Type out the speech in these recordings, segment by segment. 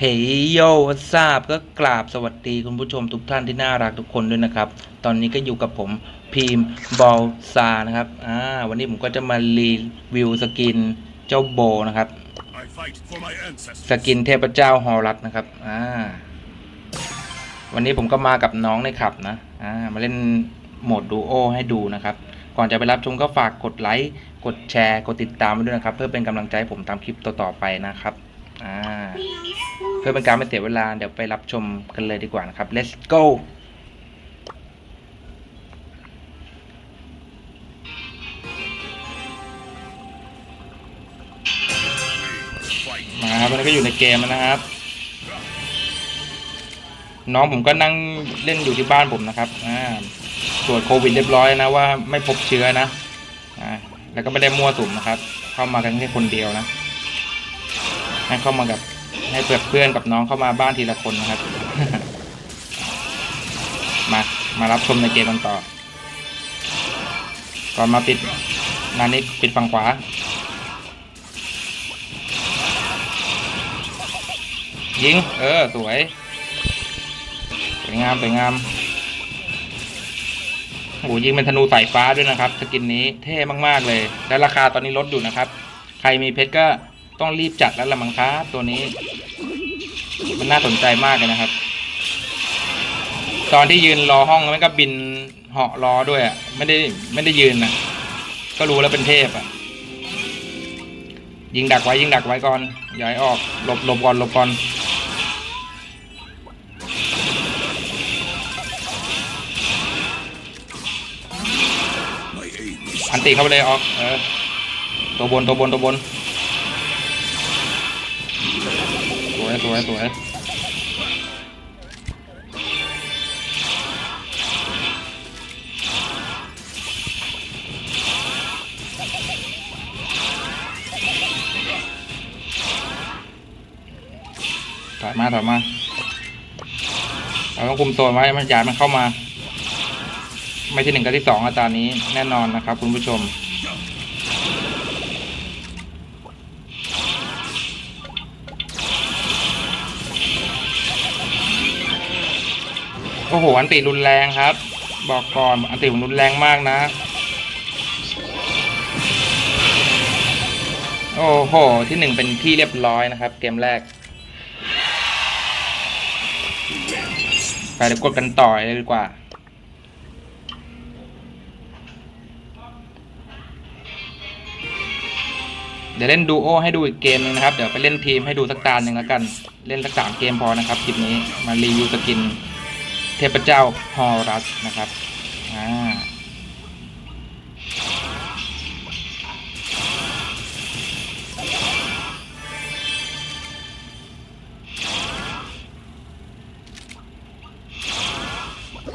เฮ้ยโยวัสาบก็กราบสวัสดีคุณผู้ชมทุกท่านที่น่ารักทุกคนด้วยนะครับ ตอนนี้ก็อยู่กับผมพีมบอลซานะครับอ่าวันนี้ผมก็จะมารีวิวสกินเจ้าโบนะครับ I fight for my ancestors. สกินเทพเจ้าฮอรัสนะครับอ่าวันนี้ผมก็มากับน้องในขับนะอ่ามาเล่นโหมดดูโอให้ดูนะครับ ก่อนจะไปรับชมก็ฝากกดไลค์กดแชร์กดติดตามไว้ด้วยนะครับ เพื่อเป็นกำลังใจให้ผมทำคลิปต่อๆไปนะครับอ่า เพื่อเป็นการไม่เสียเวลาเดี๋ยวไปรับชมกันเลยดีกว่านะครับ let's go มาครับตอนนี้ก็อยู่ในเกมแล้วนะครับ น้องผมก็นั่งเล่นอยู่ที่บ้านผมนะครับอ่าตรวจโควิดเรียบร้อยนะว่าไม่พบเชื้อนะอ่าแล้วก็ไม่ได้มั่วสุมนะครับ เข้ามากันแค่คนเดียวนะให้เข้ามากับ ให้เพื่อนเพื่อนกับน้องเข้ามาบ้านทีละคนนะครับ มามารับชมในเกมกันต่อ ก่อนมาปิดนานิกปิดฝั่งขวา ยิง เออ สวยสวยงามสวยงามโอ้ยิงเป็นธนูสายฟ้าด้วยนะครับ สกินนี้เท่มาก ๆ เลย และราคาตอนนี้ลดอยู่นะครับ ใครมีเพชรก็ ต้องรีบจัดแล้วละมังครับตัวนี้ มันน่าสนใจมากเลยนะครับ ตอนที่ยืนรอห้องมันก็บินเหาะรอด้วยอะไม่ได้ไม่ได้ยืนอะ ก็รู้แล้วเป็นเทพอะ ยิงดักไว้ยิงดักไว้ก่อนย่าให้ออกหลบหลบก่อนหลบก่อนอันตีเข้าไปเลยออกเออตัวบนตัวบนตัวบน สวยสวยถอยมาถอยมาเราต้องคุมโซนไว้มันยามันเข้ามา ไม่ที่หนึ่งก็ที่สองอาจารย์นี้แน่นอนนะครับ คุณผู้ชม โอ้โห อันติรุนแรงครับ บอกก่อน อันติมันรุนแรงมากนะ โอ้โห ที่หนึ่งเป็นที่เรียบร้อยนะครับ เกมแรก ไปเดี๋ยวกดกันต่อเลยดีกว่าเดี๋ยวเล่นดูโอให้ดูอีกเกมหนึงนะครับ เดี๋ยวไปเล่นทีมให้ดูสักตาหนึ่งแล้วกัน เล่นสักสามเกมพอนะครับคลิปนี้มารีวิวสกิน เทพเจ้าฮอรัสนะครับอ่า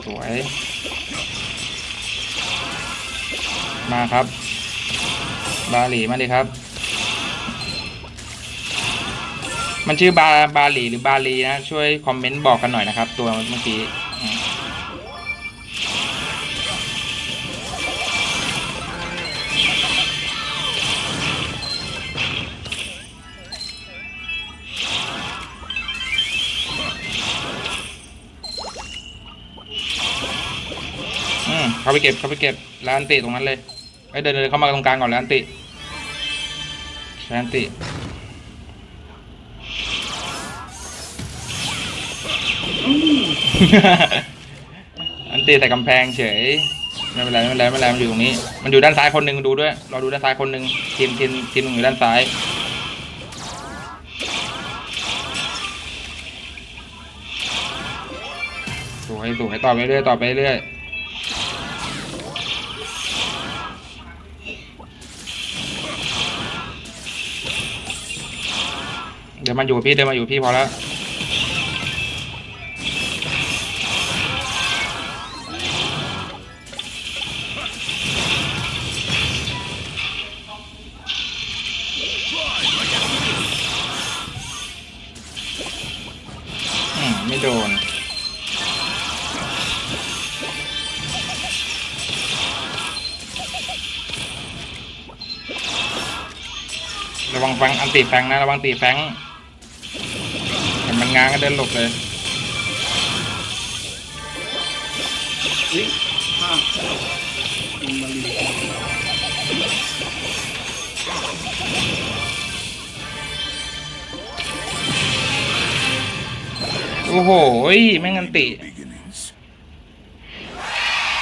สวย มาครับ บาหลีมาดิครับ มันชื่อบาบาหลีหรือบาลีนะ ช่วยคอมเมนต์บอกกันหน่อยนะครับ ตัวเมื่อกี้ เข้าไปเก็บเข้าไปเก็บร้านติตรงนั้นเลยไอ้เดินเดินเข้ามาตรงกลางก่อนร้านติร้านติ อันตีแต่กำแพงเฉยไม่เป็นไรไม่เป็นไรไม่เป็นไรมันอยู่ตรงนี้ มันอยู่ด้านซ้ายคนหนึ่งดูด้วยเราดูด้านซ้ายคนหนึ่งทีมทีมทีมหนึ่งอยู่ด้านซ้ายสวยสวยต่อไปเรื่อยต่อไปเรื่อยเดี๋ยวมันอยู่พี่เดี๋ยวมาอยู่พี่พอแล้ว ระวังแฟงอันตีแฟงนะระวังตีแฟงเห็นไหมง้างก็เดินหลบเลยนี่ภาพอินมาลีโอ้โหแม่งอันติ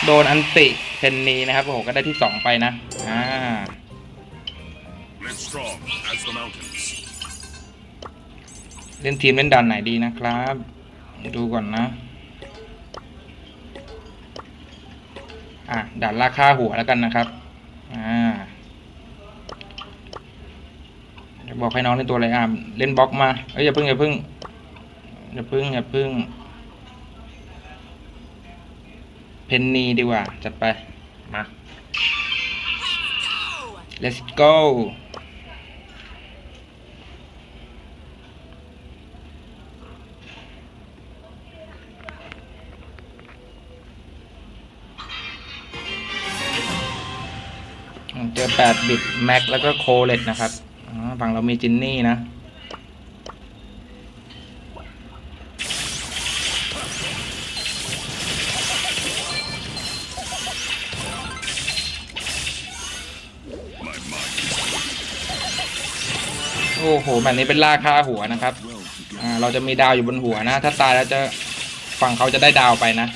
โดนอันติเพนนีนะครับโอ้โหก็ได้ที่สองไปนะอ่า เล่นทีมเล่นด่านไหนดีนะครับ ดูก่อนนะ อะด่านราคาหัวแล้วกันนะครับ อ่าเดี๋ยวบอกให้น้องเล่นตัวอะไรอะเล่นบล็อกมา เอ้ยอย่าพึ่งอย่าพึ่งอย่าพึ่งอย่าพึ่ง เพนนีดีกว่า จัดไป มา let's go จอ8บิตแม็กแล้วก็โคเลตนะครับฝั่งเรามีจินนี่นะ โอ้โหแบบนี้เป็นล่าค่าหัวนะครับ เราจะมีดาวอยู่บนหัวนะ ถ้าตายแล้วจะฝั่งเขาจะได้ดาวไปนะ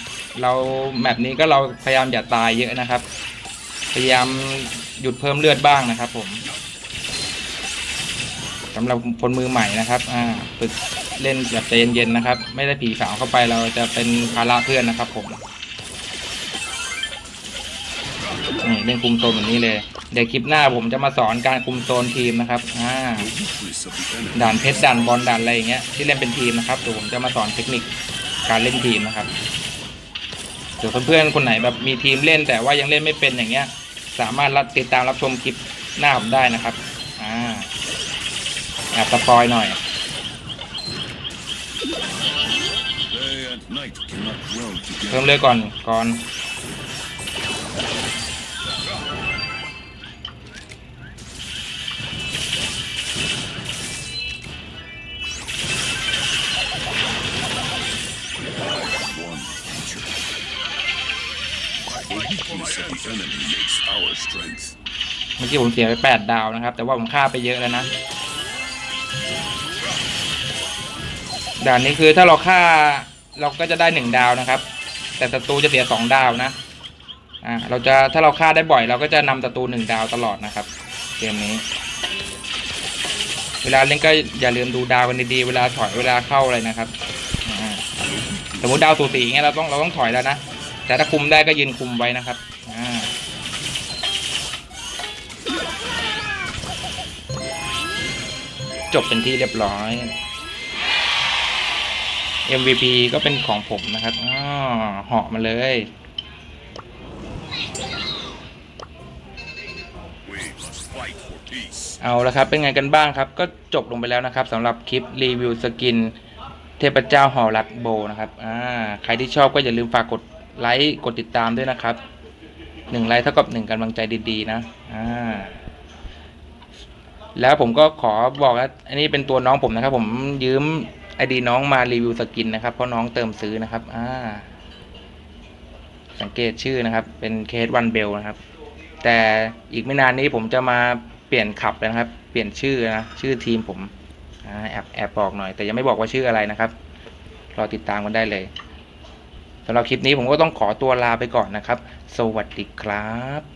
เราแมปนี้ก็เราพยายามอย่าตายเยอะนะครับ พยายามหยุดเพิ่มเลือดบ้างนะครับ ผมสำหรับคนมือใหม่นะครับอ่าฝึกเล่นแบบใจเย็นๆนะครับ ไม่ได้ผีสาวเข้าไปเราจะเป็นภาระเพื่อนนะครับ ผมนี่เล่นคุมโซนแบบนี้เลย เดี๋ยวคลิปหน้าผมจะมาสอนการคุมโซนทีมนะครับอ่าด่านเพชรด่านบอลด่านอะไรอย่างเงี้ยที่เล่นเป็นทีมนะครับเดี๋ยวผมจะมาสอนเทคนิคการเล่นทีมนะครับ เดี๋ยวเพื่อนๆคนไหนแบบมีทีมเล่นแต่ว่ายังเล่นไม่เป็นอย่างเงี้ย สามารถรับติดตามรับชมคลิปหน้าผมได้นะครับอ่าแอบสปอยหน่อย เพิ่มเลือก่อนก่อน One future. The weakness of the enemy makes our strength. เมื่อกี้ผมเสียไปแปดดาวนะครับ แต่ว่าผมฆ่าไปเยอะแล้วนะ ด่านนี้คือถ้าเราฆ่าเราก็จะได้หนึ่งดาวนะครับ แต่ศัตรูจะเสียสองดาวนะ อ่า เราจะถ้าเราฆ่าได้บ่อย เราก็จะนำศัตรูหนึ่งดาวตลอดนะครับ เกมนี้ เวลาเล่นก็อย่าลืมดูดาวกันดีๆ เวลาถอยเวลาเข้าอะไรนะครับ อ่า สมมติดาวสูสีอย่างเงี้ยเราต้องเราต้องถอยแล้วนะ แต่ถ้าคุมได้ก็ยืนคุมไว้นะครับจบเป็นที่เรียบร้อย MVP ก็เป็นของผมนะครับอ๋อเหาะมาเลยเอาละครับเป็นไงกันบ้างครับ ก็จบลงไปแล้วนะครับสำหรับคลิปรีวิวสกิน เทพเจ้าหอรัดโบนะครับอ่าใครที่ชอบก็อย่าลืมฝากกด ไลค์กดติดตามด้วยนะครับหนึ่งไลค์เท่ากับหนึ่งกำลังใจดีๆนะอ่าแล้วผมก็ขอบอกว่าอันนี้เป็นตัวน้องผมนะครับ ผมยืมไอดีน้องมารีวิวสกินนะครับเพราะน้องเติมซื้อนะครับ อ่า สังเกตชื่อนะครับ เป็นเคสวันเบลนะครับ แต่อีกไม่นานนี้ผมจะมาเปลี่ยนขับนะครับ เปลี่ยนชื่อนะชื่อทีมผมอแอบแอบบอกหน่อย แต่ยังไม่บอกว่าชื่ออะไรนะครับรอติดตามกันได้เลย สำหรับคลิปนี้ผมก็ต้องขอตัวลาไปก่อนนะครับ สวัสดีครับ